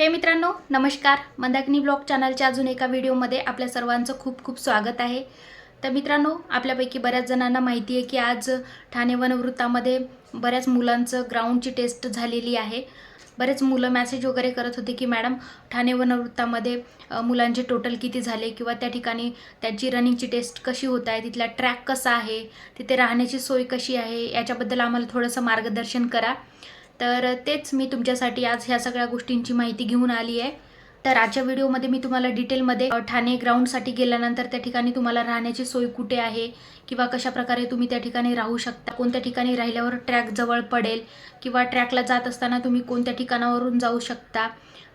हे मित्रांनो नमस्कार. मंदाकिनी ब्लॉग चॅनलच्या अजून एका व्हिडिओमध्ये आपल्या सर्वांचं खूप खूप स्वागत आहे. तर मित्रांनो आपल्यापैकी बऱ्याच जणांना माहिती आहे की आज ठाणे वनवृत्तामध्ये बऱ्याच मुलांचं ग्राउंडची टेस्ट झालेली आहे. बरेच मुलं मॅसेज वगैरे करत होते की मॅडम ठाणे वनवृत्तामध्ये मुलांचे टोटल किती झाले किंवा त्या ठिकाणी त्याची रनिंगची टेस्ट कशी होत आहे तिथला ट्रॅक कसा आहे तिथे राहण्याची सोय कशी आहे याच्याबद्दल आम्हाला थोडंसं मार्गदर्शन करा. तर तेच मी तुमच्यासाठी आज ह्या सगळ्या गोष्टींची माहिती घेऊन आली आहे. तर आजच्या व्हिडिओमध्ये मी तुम्हाला डिटेलमध्ये ठाणे ग्राउंडसाठी गेल्यानंतर त्या ठिकाणी तुम्हाला राहण्याची सोय कुठे आहे किंवा कशा प्रकारे तुम्ही त्या ठिकाणी राहू शकता कोणत्या ठिकाणी राहिल्यावर ट्रॅक जवळ पडेल किंवा ट्रॅकला जात असताना तुम्ही कोणत्या ठिकाणावरून जाऊ शकता.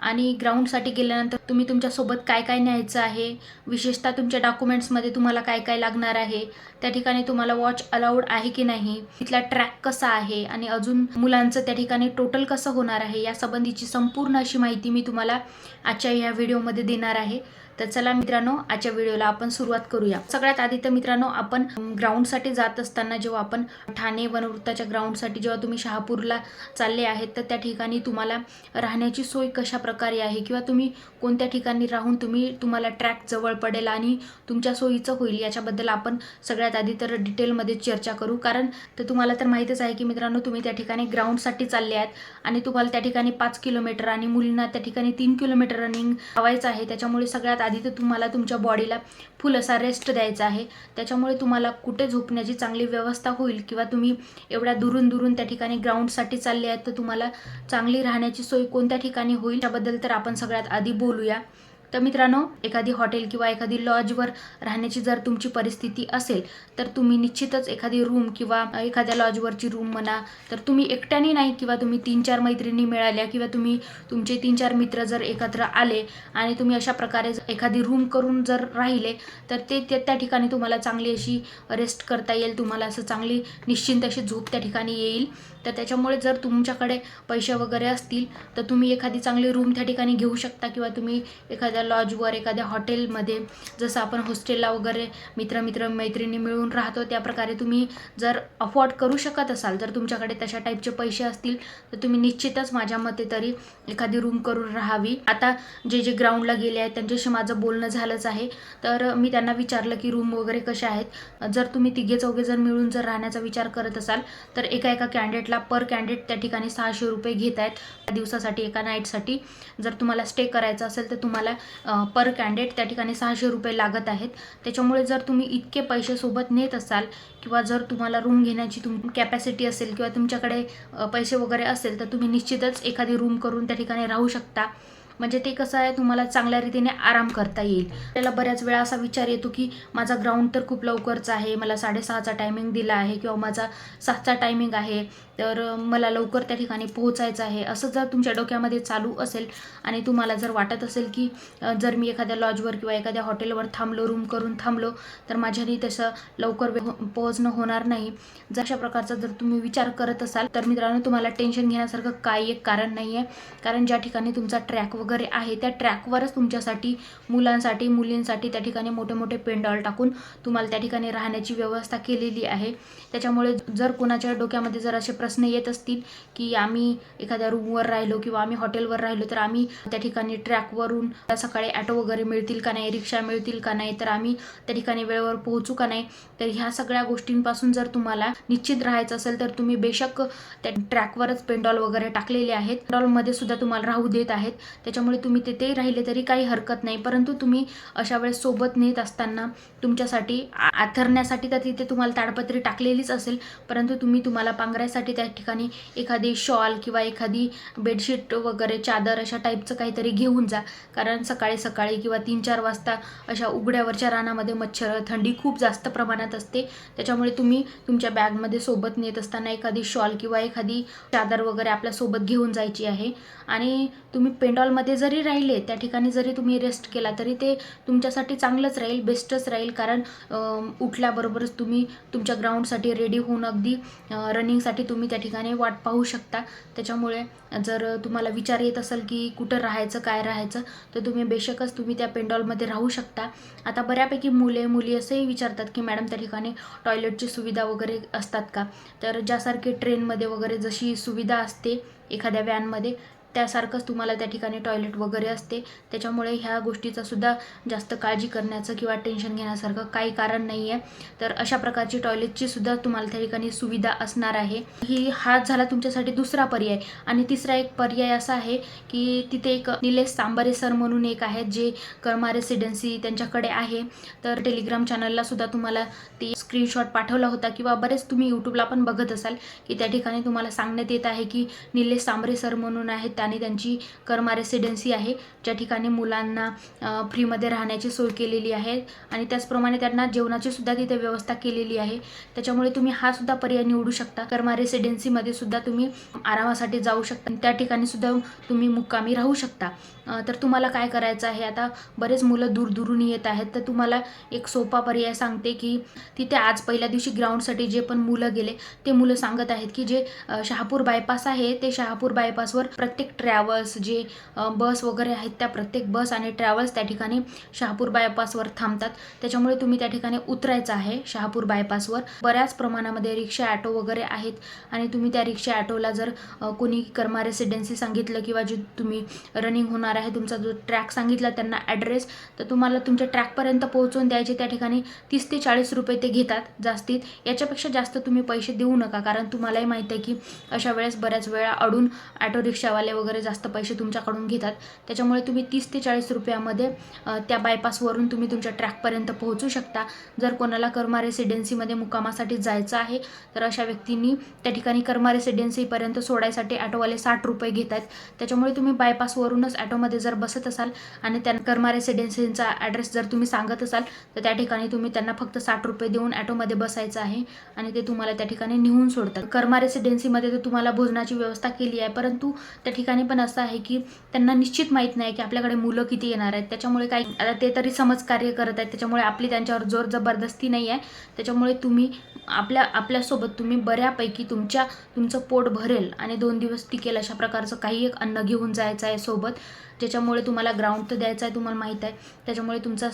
आणि ग्राउंडसाठी गेल्यानंतर तुम्ही तुमच्यासोबत काय काय न्यायचं आहे? विशेषतः तुमच्या डॉक्युमेंट्समध्ये तुम्हाला काय काय लागणार आहे? त्या ठिकाणी तुम्हाला वॉच अलाउड आहे की नाही? तिथला ट्रॅक कसा आहे? आणि अजून मुलांचं त्या ठिकाणी टोटल कसं होणार आहे? या संबंधीची संपूर्ण अशी माहिती मी तुम्हाला आजच्या ह्या व्हिडिओमध्ये देणार आहे. तर चला मित्रांनो आजच्या व्हिडिओला आपण सुरुवात करूया. सगळ्यात आधी तर मित्रांनो आपण ग्राउंडसाठी जात असताना जेव्हा आपण ठाणे वनवृत्ताच्या ग्राउंडसाठी जेव्हा तुम्ही शहापूरला चालले आहेत तर त्या ठिकाणी तुम्हाला राहण्याची सोय कशा प्रकारे आहे किंवा तुम्ही कोणत्या ठिकाणी राहून तुम्ही तुम्हाला ट्रॅक जवळ पडेल आणि तुमच्या सोयीचं होईल याच्याबद्दल आपण सगळ्यात आधी तर डिटेलमध्ये चर्चा करू. कारण तर तुम्हाला तर माहीतच आहे की मित्रांनो तुम्ही त्या ठिकाणी ग्राउंडसाठी चालले आहेत आणि तुम्हाला त्या ठिकाणी पाच किलोमीटर आणि मुलींना त्या ठिकाणी तीन किलोमीटर रनिंग लावायचं आहे. त्याच्यामुळे सगळ्यात आधी तर तुम्हाला तुमच्या बॉडीला फुल असा रेस्ट द्यायचा आहे. त्याच्यामुळे तुम्हाला कुठे झोपण्याची चांगली व्यवस्था होईल किंवा तुम्ही एवढ्या दुरून दुरून त्या ठिकाणी ग्राउंडसाठी चालले आहेत तर तुम्हाला चांगली राहण्याची सोय कोणत्या ठिकाणी होईल? त्याबद्दल तर आपण सगळ्यात आधी बोलूया. तर मित्रांनो एखादी हॉटेल किंवा एखादी लॉजवर राहण्याची जर तुमची परिस्थिती असेल तर तुम्ही निश्चितच एखादी रूम किंवा एखाद्या लॉजवरची रूम म्हणा तर तुम्ही एकट्याने नाही किंवा तुम्ही तीन चार मैत्रिणी मिळाल्या किंवा तुम्ही तुमचे तीन चार मित्र जर एकत्र आले आणि तुम्ही अशा प्रकारे एखादी रूम करून जर राहिले तर ते ते- त्या ठिकाणी तुम्हाला चांगली अशी रेस्ट करता येईल तुम्हाला असं चांगली निश्चिंत अशी झोप त्या ठिकाणी येईल. तर त्याच्यामुळे जर तुमच्याकडे पैसे वगैरे असतील तर तुम्ही एखादी चांगली रूम त्या ठिकाणी घेऊ शकता किंवा तुम्ही एखाद्या लॉजवर एखाद्या हॉटेलमध्ये जसं आपण हॉस्टेलला वगैरे मित्र मित्र मैत्रिणी मिळून राहतो त्या प्रकारे तुम्ही जर अफोर्ड करू शकत असाल जर तुमच्याकडे तशा टाईपचे पैसे असतील तर तुम्ही निश्चितच माझ्या मते तरी एखादी रूम करून राहावी. आता जे जे ग्राउंडला गेले आहेत त्यांच्याशी माझं बोलणं झालंच आहे. तर मी त्यांना विचारलं की रूम वगैरे कशा आहेत? जर तुम्ही तिघे चौघे जण मिळून जर राहण्याचा विचार करत असाल तर एका एका कॅन्डिडेटला पर कॅन्डिडेट त्या ठिकाणी सहाशे रुपये घेत आहेत त्या दिवसासाठी एका नाईटसाठी जर तुम्हाला स्टे करायचं असेल तर तुम्हाला पर कॅन्डिडेट त्या ठिकाणी सहाशे रुपये लागत आहेत. त्याच्यामुळे जर तुम्ही इतके पैसे सोबत नेत असाल किंवा जर तुम्हाला रूम घेण्याची तुम कॅपॅसिटी असेल किंवा तुमच्याकडे पैसे वगैरे असेल तर तुम्ही निश्चितच एखादी रूम करून त्या ठिकाणी राहू शकता. म्हणजे ते कसं आहे तुम्हाला चांगल्या रीतीने आराम करता येईल. त्याला बऱ्याच वेळा असा विचार येतो की माझा ग्राउंड तर खूप लवकरचा आहे मला साडेसहाचा टायमिंग दिला आहे किंवा माझा सातचा टायमिंग आहे तर मला लवकर त्या ठिकाणी पोहोचायचं आहे. असं जर तुमच्या डोक्यामध्ये चालू असेल आणि तुम्हाला जर वाटत असेल की जर मी एखाद्या लॉजवर किंवा एखाद्या हॉटेलवर थांबलो रूम करून थांबलो तर माझ्यानी तसं लवकर वे- पोहोचणं होणार नाही. जर अशा प्रकारचा जर तुम्ही विचार करत असाल तर मित्रांनो तुम्हाला टेन्शन घेण्यासारखं काही एक कारण नाही आहे कारण ज्या ठिकाणी तुमचा ट्रॅक वगैरे आहे त्या ट्रॅकवरच तुमच्यासाठी मुलांसाठी मुलींसाठी त्या ठिकाणी मोठे मोठे पेंडॉल टाकून तुम्हाला त्या ठिकाणी राहण्याची व्यवस्था केलेली आहे. त्याच्यामुळे जर कोणाच्या डोक्यामध्ये जर असे प्रश्न येत असतील की आम्ही एखाद्या रूमवर राहिलो किंवा आम्ही हॉटेलवर राहिलो तर आम्ही त्या ठिकाणी ट्रॅकवरून सकाळी ॲटो वगैरे मिळतील का नाही रिक्षा मिळतील का नाही तर आम्ही त्या ठिकाणी वेळेवर पोहोचू का नाही तर ह्या सगळ्या गोष्टींपासून जर तुम्हाला निश्चित राहायचं असेल तर तुम्ही बेशक त्या ट्रॅकवरच पेंडॉल वगैरे टाकलेले आहेत. पेंडॉलमध्ये सुद्धा तुम्हाला राहू देत आहेत. त्याच्यामुळे तुम्ही तिथेही राहिले तरी काही हरकत नाही. परंतु तुम्ही अशा वेळेस सोबत नेत असताना तुमच्यासाठी आथरण्यासाठी तर तिथे तुम्हाला ताडपत्री टाकलेलीच असेल. परंतु तुम्ही तुम्हाला पांघरायसाठी त्या ठिकाणी एखादी शॉल किंवा एखादी बेडशीट वगैरे चादर अशा टाईपचं काहीतरी घेऊन जा. कारण सकाळी सकाळी किंवा तीन चार वाजता अशा उघड्यावरच्या रानामध्ये मच्छर थंडी खूप जास्त प्रमाणात असते. त्याच्यामुळे तुम्ही तुमच्या बॅगमध्ये सोबत नेत असताना एखादी शॉल किंवा एखादी चादर वगैरे आपल्यासोबत घेऊन जायची आहे. आणि तुम्ही पेंडॉलमध्ये जरी राहिले त्या ठिकाणी जरी तुम्ही रेस्ट केला तरी ते तुमच्यासाठी चांगलंच राहील बेस्टच राहील. कारण उठल्याबरोबरच तुम्ही तुमच्या ग्राउंडसाठी रेडी होऊन अगदी रनिंगसाठी तुम्ही त्या ठिकाणी वाट पाहू शकता. त्याच्यामुळे जर तुम्हाला विचार येत असेल की कुठं राहायचं काय राहायचं तर तुम्ही बेशकच तुम्ही त्या पेंडॉलमध्ये राहू शकता. आता बऱ्यापैकी मुले मुली असंही विचारतात की मॅडम त्या ठिकाणी टॉयलेटची सुविधा वगैरे असतात का? तर ज्यासारखे ट्रेनमध्ये वगैरे जशी सुविधा असते एखाद्या व्हॅनमध्ये त्यासारखंच तुम्हाला त्या ठिकाणी टॉयलेट वगैरे असते. त्याच्यामुळे ह्या गोष्टीचा सुद्धा जास्त काळजी करण्याचं किंवा टेन्शन घेण्यासारखं काही कारण नाही आहे तर अशा प्रकारची टॉयलेटची सुद्धा तुम्हाला त्या ठिकाणी सुविधा असणार आहे. ही हा झाला तुमच्यासाठी दुसरा पर्याय. आणि तिसरा एक पर्याय असा आहे की तिथे एक निलेश सांबारे सर म्हणून एक आहेत जे कर्मा रेसिडेन्सी त्यांच्याकडे आहे. तर टेलिग्राम चॅनलला सुद्धा तुम्हाला ती स्क्रीनशॉट पाठवला होता किंवा बरेच तुम्ही यूट्यूबला पण बघत असाल की त्या ठिकाणी तुम्हाला सांगण्यात येत आहे की निलेश सांबरे सर म्हणून आहेत. त्याने त्यांची कर्मा रेसिडेन्सी आहे. ज्या ठिकाणी मुलांना फ्रीमध्ये राहण्याची सोय केलेली आहे आणि त्याचप्रमाणे त्यांना जेवणाची सुद्धा तिथे व्यवस्था केलेली आहे. त्याच्यामुळे तुम्ही हा सुद्धा पर्याय निवडू शकता. कर्मा रेसिडेन्सीमध्ये सुद्धा तुम्ही आरामासाठी जाऊ शकता. आणि त्या ठिकाणी सुद्धा तुम्ही मुक्कामी राहू शकता. तर तुम्हाला काय करायचं आहे? आता बरेच मुलं दूरदूरून येत आहेत. तर तुम्हाला एक सोपा पर्याय सांगते की तिथे आज पहिल्या दिवशी ग्राउंडसाठी जे पण मुलं गेले ते मुलं सांगत आहेत की जे शहापूर बायपास आहे ते शहापूर बायपासवर प्रत्येक ट्रॅव्हल्स जे बस वगैरे आहेत त्या प्रत्येक बस आणि ट्रॅव्हल्स त्या ठिकाणी शहापूर बायपासवर थांबतात. त्याच्यामुळे तुम्ही त्या ठिकाणी उतरायचं आहे शहापूर बायपासवर बऱ्याच प्रमाणामध्ये रिक्षा ॲटो वगैरे आहेत आणि तुम्ही त्या रिक्षा ॲटोला जर कोणी कर्मा रेसिडेन्सी सांगितलं किंवा जे तुम्ही रनिंग होणार आहे तुमचा जो ट्रॅक सांगितला त्यांना ॲड्रेस तर तुम्हाला तुमच्या ट्रॅकपर्यंत पोहोचवून द्यायचे. त्या ठिकाणी तीस ते चाळीस रुपये ते घेतात जास्तीत याच्यापेक्षा जास्त तुम्ही पैसे देऊ नका. कारण तुम्हालाही माहीत आहे की अशा वेळेस बऱ्याच वेळा अडून ऑटो रिक्षावाले वगैरे जास्त पैसे तुमच्याकडून घेतात. त्याच्यामुळे तुम्ही तीस ते चाळीस रुपयामध्ये त्या बायपासवरून तुम्ही तुमच्या ट्रॅकपर्यंत पोहोचू शकता. जर कोणाला कर्मा रेसिडेन्सीमध्ये मुकामासाठी जायचं आहे तर अशा व्यक्तींनी त्या ठिकाणी कर्मा रेसिडेन्सीपर्यंत सोडायसाठी ॲटोवाले साठ रुपये घेत आहेत त्याच्यामुळे तुम्ही बायपासवरूनच ॲटोमध्ये जर बसत असाल आणि त्या कर्मा रेसिडेन्सीचा ॲड्रेस जर तुम्ही सांगत असाल तर त्या ठिकाणी तुम्ही त्यांना फक्त साठ रुपये देऊन ॲटोमध्ये बसायचं आहे आणि ते तुम्हाला त्या ठिकाणी नेऊन सोडतात. कर्मा रेसिडेन्सीमध्ये तर तुम्हाला भोजनाची व्यवस्था केली आहे परंतु त्या ठिकाणी पण असं आहे की त्यांना निश्चित माहीत नाही की आपल्याकडे मुलं किती येणार आहेत. त्याच्यामुळे काही आता ते तरी समज कार्य करत आहेत त्याच्यामुळे आपली त्यांच्यावर जोर जबरदस्ती नाही आहे. त्याच्यामुळे तुम्ही आपल्या आपल्यासोबत तुम्ही बऱ्यापैकी तुमच्या तुमचं पोट भरेल आणि दोन दिवस टिकेल अशा प्रकारचं काही एक अन्न घेऊन जायचं आहे सोबत. ज्याच्यामुळे तुम्हाला ग्राउंड तर द्यायचं आहे तुम्हाला माहीत आहे. त्याच्यामुळे तुमचा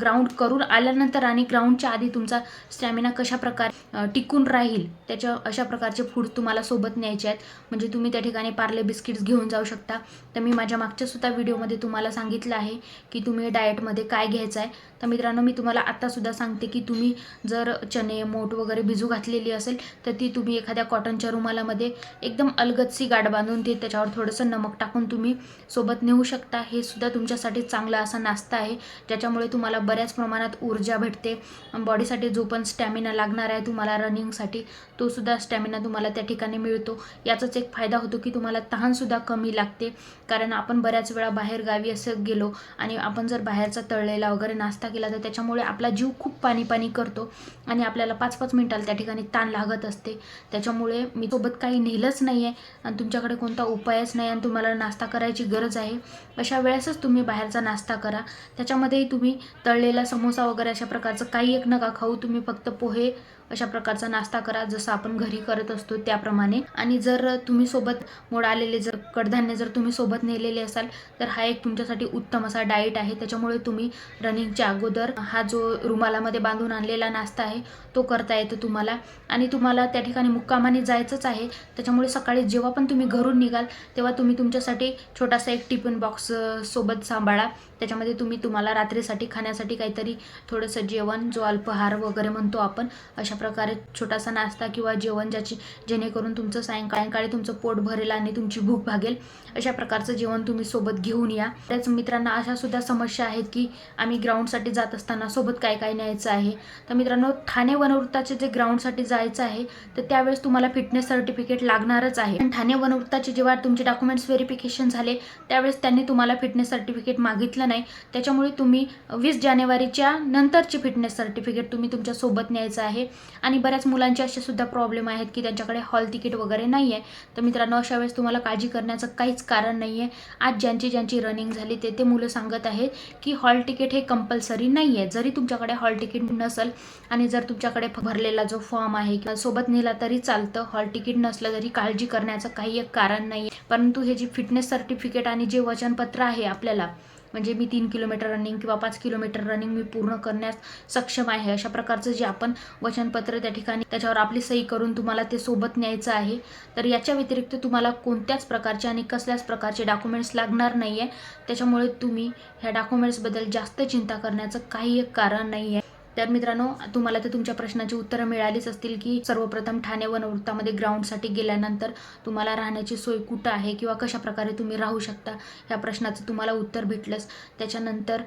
ग्राउंड करून आल्यानंतर आणि ग्राउंडच्या आधी तुमचा स्टॅमिना कशा प्रकारे टिकून राहील त्याच्या अशा प्रकारचे फूड तुम्हाला सोबत न्यायचे आहेत. म्हणजे तुम्ही त्या ठिकाणी पार्ले बिस्किट्स घेऊन जाऊ शकता. तर मी माझ्या मागच्या सुद्धा व्हिडिओमध्ये तुम्हाला सांगितलं आहे की तुम्ही डाएटमध्ये काय घ्यायचं आहे तर मित्रांनो मी तुम्हाला आत्तासुद्धा सांगते की तुम्ही जर चणे मोठ वगैरे भिजू घातलेली असेल तर ती तुम्ही एखाद्या कॉटनच्या रुमालामध्ये एकदम अलगदसी गाठ बांधून ते त्याच्यावर थोडंसं नमक टाकून तुम्ही सोबत नेऊ शकता. हे सुद्धा तुमच्यासाठी चांगला असा नाश्ता आहे ज्याच्यामुळे तुम्हाला बऱ्याच प्रमाणात ऊर्जा भेटते. बॉडीसाठी जो पण स्टॅमिना लागणार आहे तुम्हाला रनिंगसाठी तोसुद्धा स्टॅमिना तुम्हाला त्या ठिकाणी मिळतो. याचाच एक फायदा होतो की तुम्हाला तहानसुद्धा कमी लागते. कारण आपण बऱ्याच वेळा बाहेर गावी असं गेलो आणि आपण जर बाहेरचा तळलेला वगैरे नाश्ता केला तर त्याच्यामुळे आपला जीव खूप पाणी पाणी करतो आणि आपल्याला पाच पाच मिनिटाला त्या ठिकाणी ताण लागत असते. त्याच्यामुळे मी सोबत काही नेलंच नाही आहे आणि तुमच्याकडे कोणता उपायच नाही आणि तुम्हाला नाश्ता करायची गरज आहे. अशा वेळेसच तुम्ही बाहेरचा नाश्ता करा. त्याच्यामध्येही तुम्ही तळलेला समोसा वगैरे अशा प्रकारचं काही एक नका खाऊ. तुम्ही फक्त पोहे अशा प्रकारचा नाश्ता करा जसं आपण घरी करत असतो त्याप्रमाणे. आणि जर तुम्ही सोबत मोड आलेले जर कडधान्य जर तुम्ही सोबत नेलेले असाल तर हा एक तुमच्यासाठी उत्तम असा डाएट आहे. त्याच्यामुळे तुम्ही रनिंगच्या अगोदर हा जो रुमालामध्ये बांधून आणलेला नाश्ता आहे तो करता येतो तुम्हाला. आणि तुम्हाला त्या ठिकाणी मुक्कामाने जायचंच आहे. त्याच्यामुळे सकाळी जेव्हा पण तुम्ही घरून निघाल तेव्हा तुम्ही तुमच्यासाठी छोटासा एक टिफिन बॉक्स सोबत सांभाळा. त्याच्यामध्ये तुम्ही तुम्हाला रात्रीसाठी खाण्यासाठी काहीतरी थोडंसं जेवण जो अल्पहार वगैरे म्हणतो आपण अशा प्रकारे छोटासा नाश्ता किंवा जेवण ज्याची जेणेकरून तुमचं सायंकाळी तुमचं पोट भरेल आणि तुमची भूक भागेल अशा प्रकारचं जेवण तुम्ही सोबत घेऊन या. त्याच मित्रांना अशा सुद्धा समस्या आहेत की आम्ही ग्राउंडसाठी जात असताना सोबत काय काय न्यायचं आहे? तर मित्रांनो ठाणे वनवृत्ताचे जे ग्राउंडसाठी जायचं आहे तर त्यावेळेस तुम्हाला फिटनेस सर्टिफिकेट लागणारच आहे. आणि ठाणे वनवृत्ताचे जेव्हा तुमचे डॉक्युमेंट्स व्हेरिफिकेशन झाले त्यावेळेस त्यांनी तुम्हाला फिटनेस सर्टिफिकेट मागितलं नाही. त्याच्यामुळे तुम्ही वीस जानेवारीच्या नंतरची फिटनेस सर्टिफिकेट तुम्ही तुमच्यासोबत न्यायचं आहे. आणि बऱ्याच मुलांचे असे सुद्धा प्रॉब्लेम आहेत की त्यांच्याकडे हॉल तिकीट वगैरे नाही आहे तर मित्रांनो अशा वेळेस तुम्हाला काळजी करण्याचं काहीच कारण नाही आहे आज ज्यांची ज्यांची रनिंग झाली ते ते मुलं सांगत आहेत की हॉल तिकीट हे कंपल्सरी नाही आहे जरी तुमच्याकडे हॉल तिकीट नसेल आणि जर तुमच्याकडे भरलेला जो फॉर्म आहे किंवा सोबत नेला तरी चालतं. हॉल तिकीट नसलं तरी काळजी करण्याचं काही एक कारण नाही आहे परंतु हे जे फिटनेस सर्टिफिकेट आणि जे वचनपत्र आहे आपल्याला म्हणजे मी तीन किलोमीटर रनिंग किंवा पाच किलोमीटर रनिंग मी पूर्ण करण्यास सक्षम आहे. अशा प्रकारचं जे आपण वचनपत्र त्या ठिकाणी त्याच्यावर आपली सही करून तुम्हाला ते सोबत न्यायचं आहे. तर याच्या व्यतिरिक्त तुम्हाला कोणत्याच प्रकारचे आणि कसल्याच प्रकारचे डॉक्युमेंट्स लागणार नाही आहे त्याच्यामुळे तुम्ही ह्या डॉक्युमेंट्सबद्दल जास्त चिंता करण्याचं काही एक कारण नाही आहे तर मित्रांनो तुम्हाला तर तुमच्या प्रश्नाची उत्तरं मिळालीच असतील की सर्वप्रथम ठाणे वनवृत्तामध्ये ग्राउंडसाठी गेल्यानंतर तुम्हाला राहण्याची सोय कुठं आहे किंवा कशा प्रकारे तुम्ही राहू शकता ह्या प्रश्नाचं तुम्हाला उत्तर भेटलंच. त्याच्यानंतर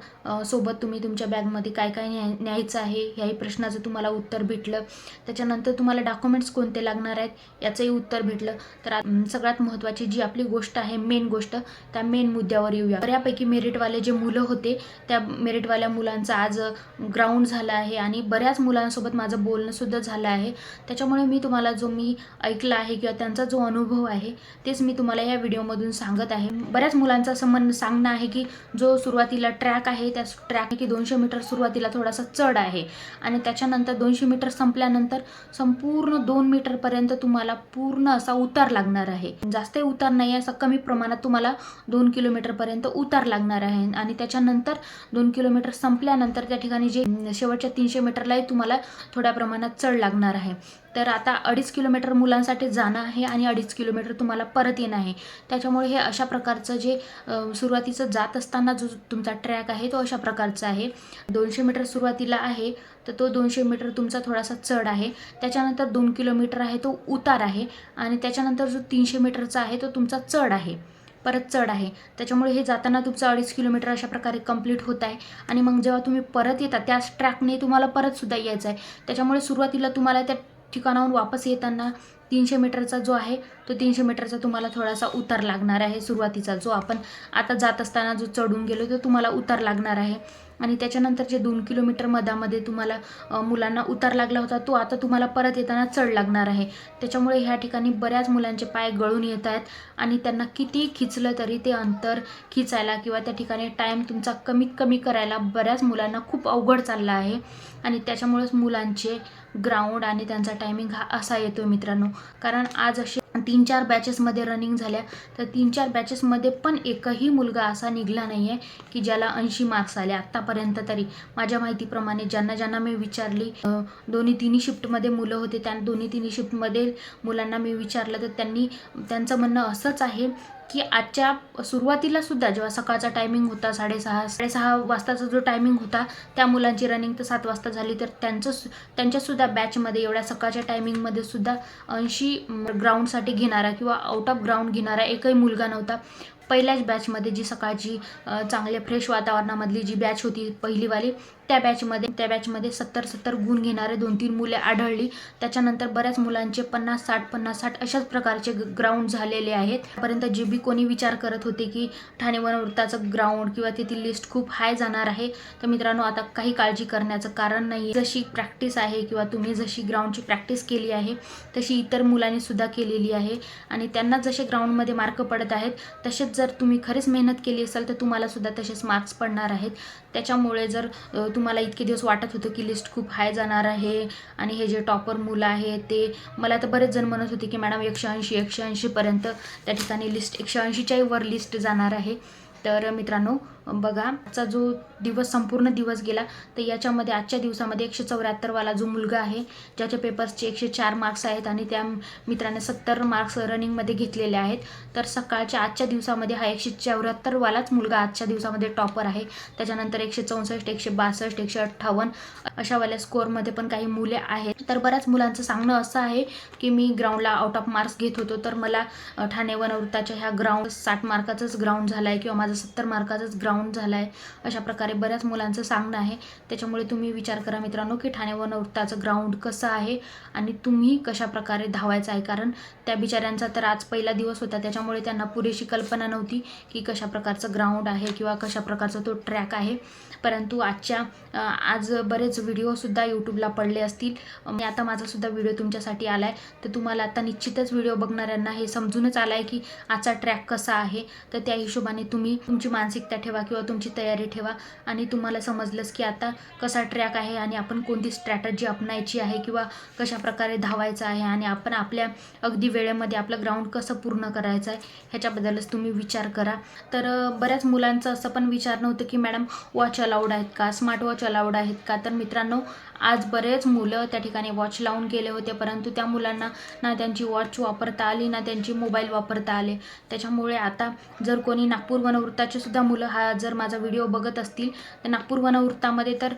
सोबत तुम्ही तुमच्या बॅगमध्ये काय काय न्याय न्यायचं आहे ह्याही प्रश्नाचं तुम्हाला उत्तर भेटलं. त्याच्यानंतर तुम्हाला डॉक्युमेंट्स कोणते लागणार आहेत याचंही उत्तर भेटलं. तर सगळ्यात महत्त्वाची जी आपली गोष्ट आहे मेन गोष्ट त्या मेन मुद्द्यावर येऊया. बऱ्यापैकी मेरिटवाले जे मुलं होते त्या मेरिटवाल्या मुलांचं आज ग्राउंड झालं आहे आणि बऱ्याच मुलांसोबत माझं बोलणंसुद्धा झालं आहे. त्याच्यामुळे मी तुम्हाला जो मी ऐकला आहे किंवा त्यांचा जो अनुभव आहे तेच मी तुम्हाला या व्हिडिओमधून सांगत आहे. बऱ्याच मुलांचं असं म्हण सांगणं आहे की जो सुरुवातीला ट्रॅक आहे त्या ट्रॅक की दोनशे मीटर सुरुवातीला थोडासा चढ आहे आणि त्याच्यानंतर दोनशे मीटर संपल्यानंतर संपूर्ण दोन मीटरपर्यंत तुम्हाला पूर्ण असा उतार लागणार आहे. जास्त उतार नाही असं कमी प्रमाणात तुम्हाला दोन किलोमीटरपर्यंत उतार लागणार आहे. आणि त्याच्यानंतर दोन किलोमीटर संपल्यानंतर त्या ठिकाणी जे शेवटचे शेवटच्या तीनशे मीटरलाही तुम्हाला थोड्या प्रमाणात चढ लागणार आहे. तर आता अडीच किलोमीटर मुलांसाठी जाणं आहे आणि अडीच किलोमीटर तुम्हाला परत येणं आहे. त्याच्यामुळे हे अशा प्रकारचं जे सुरुवातीचं जात असताना जो तुमचा ट्रॅक आहे तो अशा प्रकारचा आहे. दोनशे मीटर सुरुवातीला आहे तर तो दोनशे मीटर तुमचा थोडासा चढ आहे. त्याच्यानंतर दोन किलोमीटर आहे तो उतार आहे आणि त्याच्यानंतर जो तीनशे मीटरचा आहे तो तुमचा चढ आहे. परत चढ आहे. त्याच्यामुळे हे जाताना तुमचं अडीच किलोमीटर अशा प्रकारे कंप्लीट होत आहे. आणि मग जेव्हा तुम्ही परत येता त्याच ट्रॅकने तुम्हाला परत सुद्धा यायचं आहे. त्याच्यामुळे सुरुवातीला तुम्हाला त्या ठिकाणाहून वापस येताना तीनशे मीटरचा जो आहे तो तीनशे मीटरचा तुम्हाला थोडासा उतार लागणार आहे सुरुवातीचा जो आपण आता जात असताना जो चढून गेलो तो तुम्हाला उतार लागणार आहे. आणि त्याच्यानंतर जे दोन किलोमीटर मधामध्ये तुम्हाला मुलांना उतार लागला होता तो आता तुम्हाला परत येताना चढ लागणार आहे. त्याच्यामुळे ह्या ठिकाणी बऱ्याच मुलांचे पाय गळून येत आहेत आणि त्यांना किती खिचलं तरी ते अंतर खिचायला किंवा त्या ठिकाणी टाईम तुमचा कमीत कमी करायला बऱ्याच मुलांना खूप अवघड चालला आहे. आणि त्याच्यामुळेच मुलांचे ग्राउंड आणि त्यांचा टायमिंग हा असा येतो मित्रांनो. कारण आज असे तीन चार बॅचेसमध्ये रनिंग झाल्या तर तीन चार बॅचेसमध्ये पण एकही मुलगा असा निघला नाही आहे की ज्याला ऐंशी मार्क्स आले आत्तापर्यंत तरी. माझ्या माहितीप्रमाणे ज्यांना ज्यांना मी विचारली दोन्ही तिन्ही शिफ्टमध्ये मुलं होते त्या दोन्ही तिन्ही शिफ्टमध्ये मुलांना मी विचारलं तर त्यांनी त्यांचं म्हणणं असंच आहे की आजच्या सुरुवातीला सुद्धा जेव्हा सकाळचा टायमिंग होता साडेसहा साडेसहा वाजताचा जो टायमिंग होता त्या मुलांची रनिंग तर सात वाजता झाली तर त्यांचं सु- त्यांच्यासुद्धा बॅचमध्ये एवढ्या सकाळच्या टायमिंगमध्ये सुद्धा ऐंशी ग्राउंडसाठी घेणारा किंवा आउट ऑफ ग्राउंड घेणारा एकही मुलगा नव्हता. पहिल्याच बॅचमध्ये जी सकाळची चांगल्या फ्रेश वातावरणामधली जी बॅच होती पहिलीवाली त्या बॅचमध्ये त्या बॅचमध्ये सत्तर सत्तर गुण घेणारे दोन तीन मुले आढळली. त्याच्यानंतर बऱ्याच मुलांचे पन्नास साठ पन्नास साठ अशाच प्रकारचे ग्राउंड झालेले आहेत. पर्यंत जे बी कोणी विचार करत होते की ठाणे वनवृत्ताचं ग्राउंड किंवा तेथील लिस्ट खूप हाय जाणार आहे तर मित्रांनो आता काही काळजी करण्याचं कारण नाही जशी प्रॅक्टिस आहे किंवा तुम्ही जशी ग्राउंडची प्रॅक्टिस केली आहे तशी इतर मुलांनी सुद्धा केलेली आहे. आणि त्यांना जसे ग्राउंडमध्ये मार्क पडत आहेत तसेच जर तुम्ही खरेच मेहनत केली असेल तर तुम्हाला सुद्धा तसेच मार्क्स पडणार आहेत. त्याच्यामुळे जर तुम्हाला इतके दिवस वाटत होतं की लिस्ट खूप हाय जाणार आहे आणि हे जे टॉपर मुलं आहे ते मला तर बरेच जण म्हणत होते की मॅडम एकशे ऐंशी एकशे ऐंशीपर्यंत त्या ठिकाणी लिस्ट एकशे ऐंशीच्याही वर लिस्ट जाणार आहे. तर मित्रांनो बघा आजचा जो दिवस संपूर्ण दिवस गेला तर याच्यामध्ये आजच्या दिवसामध्ये एकशे चौऱ्याहत्तरवाला जो मुलगा आहे ज्याच्या पेपर्सचे एकशे चार मार्क्स आहेत आणि त्या मित्राने सत्तर मार्क्स रनिंगमध्ये घेतलेले आहेत तर सकाळच्या आजच्या दिवसामध्ये हा एकशे चौऱ्याहत्तरवालाच मुलगा आजच्या दिवसामध्ये टॉपर आहे. त्याच्यानंतर एकशे चौसष्ट एकशे बासष्ट एकशे अठ्ठावन्न अशावाल्या स्कोअरमध्ये पण काही मुले आहेत. तर बऱ्याच मुलांचं सांगणं असं आहे की मी ग्राउंडला आउट ऑफ मार्क्स घेत होतो तर मला ठाणे वनवृत्ताच्या ह्या ग्राउंड साठ मार्काचंच ग्राउंड झाला आहे किंवा माझा सत्तर मार्काचंच ग्राउंड झालं आहे अशा प्रकारे बऱ्याच मुलांचं सांगणं आहे. त्याच्यामुळे तुम्ही विचार करा मित्रांनो की ठाणे वनवृत्ताचं ग्राउंड कसं आहे आणि तुम्ही कशा प्रकारे धावायचं आहे. कारण त्या बिचाऱ्यांचा तर आज पहिला दिवस होता. त्याच्यामुळे त्यांना पुरेशी कल्पना नव्हती की कशा प्रकारचं ग्राउंड आहे किंवा कशा प्रकारचा तो ट्रॅक आहे. परंतु आजच्या आज बरेच व्हिडिओसुद्धा यूट्यूबला पडले असतील. मी आता माझासुद्धा व्हिडिओ तुमच्यासाठी आला आहे तर तुम्हाला आता निश्चितच व्हिडिओ बघणाऱ्यांना हे समजूनच आला आहे की आजचा ट्रॅक कसा आहे. तर त्या हिशोबाने तुम्ही तुमची मानसिकता ठेवा किंवा तुमची तयारी ठेवा. आणि तुम्हाला समजलंच की आता कसा ट्रॅक आहे आणि आपण कोणती स्ट्रॅटजी अपनायची आहे किंवा कशा प्रकारे धावायचं आहे आणि आपण आपल्या अगदी वेळेमध्ये आपलं ग्राउंड कसं पूर्ण करायचं आहे ह्याच्याबद्दलच तुम्ही विचार करा. तर बऱ्याच मुलांचं असं पण विचार नव्हतं की मॅडम वॉच अलाउड आहेत का? स्मार्ट वॉच अलाउड आहेत का? तर मित्रांनो आज बरेच मुलं त्या ठिकाणी वॉच लावून गेले होते परंतु त्या मुलांना ना त्यांची वॉच वापरता आली ना त्यांची मोबाईल वापरता आले. त्याच्यामुळे आता जर कोणी नागपूर वनवृत्ताचे सुद्धा मुलं हा जर माझा व्हिडिओ बघत असतील तर नागपूर वनवृत्तामध्ये तर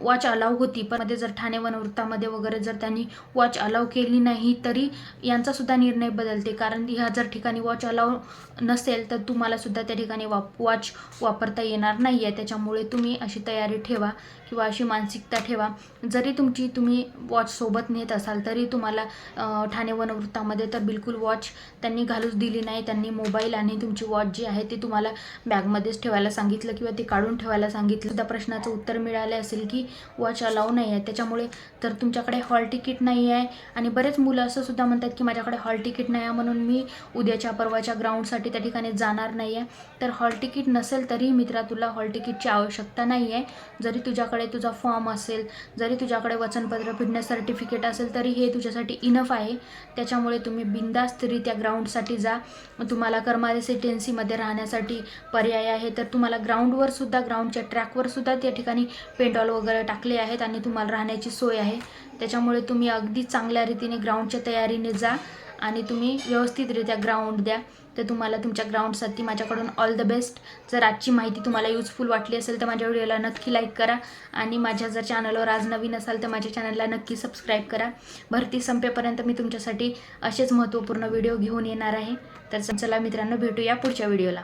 वॉच अलाव होती. पण मध्ये जर ठाणे वनवृत्तामध्ये वगैरे जर त्यांनी वॉच अलाव केली नाही तरी यांचा सुद्धा निर्णय बदलते. कारण ह्या जर ठिकाणी वॉच अलाव नसेल तर तुम्हाला सुद्धा त्या ठिकाणी वाप वॉच वापरता येणार नाही आहे त्याच्यामुळे तुम्ही अशी तयारी ठेवा. किंवा अशी मानसिकता ठेवा. जरी तुमची तुम्ही वॉच सोबत नेत असाल तरी तुम्हाला ठाणे वनवृत्तामध्ये तर बिलकुल वॉच त्यांनी घालूच दिली नाही. त्यांनी मोबाईल आणि तुमची वॉच जी आहे ती तुम्हाला बॅगमध्येच ठेवायला सांगितलं किंवा ती काढून ठेवायला सांगितलं. त्या प्रश्नाचं उत्तर मिळाले असेल की वॉच अलाव नाही आहे त्याच्यामुळे तर तुमच्याकडे हॉल तिकीट नाही आहे आणि बरेच मुलं असं सुद्धा म्हणतात की माझ्याकडे हॉल तिकीट नाही आहे म्हणून मी उद्याच्या परवाच्या ग्राउंडसाठी त्या ठिकाणी जाणार नाही आहे तर हॉल तिकीट नसेल तरी मित्रा तुला हॉल तिकीटची आवश्यकता नाही आहे जरी तुझ्याकडे तुझ्याकडे तुझा फॉर्म असेल जरी तुझ्याकडे वचनपत्र फिटनेस सर्टिफिकेट असेल तरी हे तुझ्यासाठी इनफ आहे. त्याच्यामुळे तुम्ही बिंदास्तरित्या ग्राउंडसाठी जा. तुम्हाला कर्मा रेसिडेन्सीमध्ये राहण्यासाठी पर्याय आहे. तर तुम्हाला ग्राउंडवर सुद्धा ग्राउंडच्या ट्रॅकवर सुद्धा त्या ठिकाणी पेंडॉल वगैरे टाकले आहेत आणि तुम्हाला राहण्याची सोय आहे. त्याच्यामुळे तुम्ही अगदी चांगल्या रीतीने ग्राउंडच्या तयारीने जा. आणि तुम्ही व्यवस्थितरित्या ग्राउंड द्या. तर तुम्हाला तुमच्या ग्राउंडसाठी माझ्याकडून ऑल द बेस्ट जर आजची माहिती तुम्हाला युजफुल वाटली असेल तर माझ्या व्हिडिओला नक्की लाईक करा. आणि माझ्या जर चॅनलवर आज नवीन असाल तर माझ्या चॅनलला नक्की सबस्क्राईब करा. भरती संपेपर्यंत मी तुमच्यासाठी असेच महत्त्वपूर्ण व्हिडिओ घेऊन येणार आहे. तर चला मित्रांनो भेटूया पुढच्या व्हिडिओला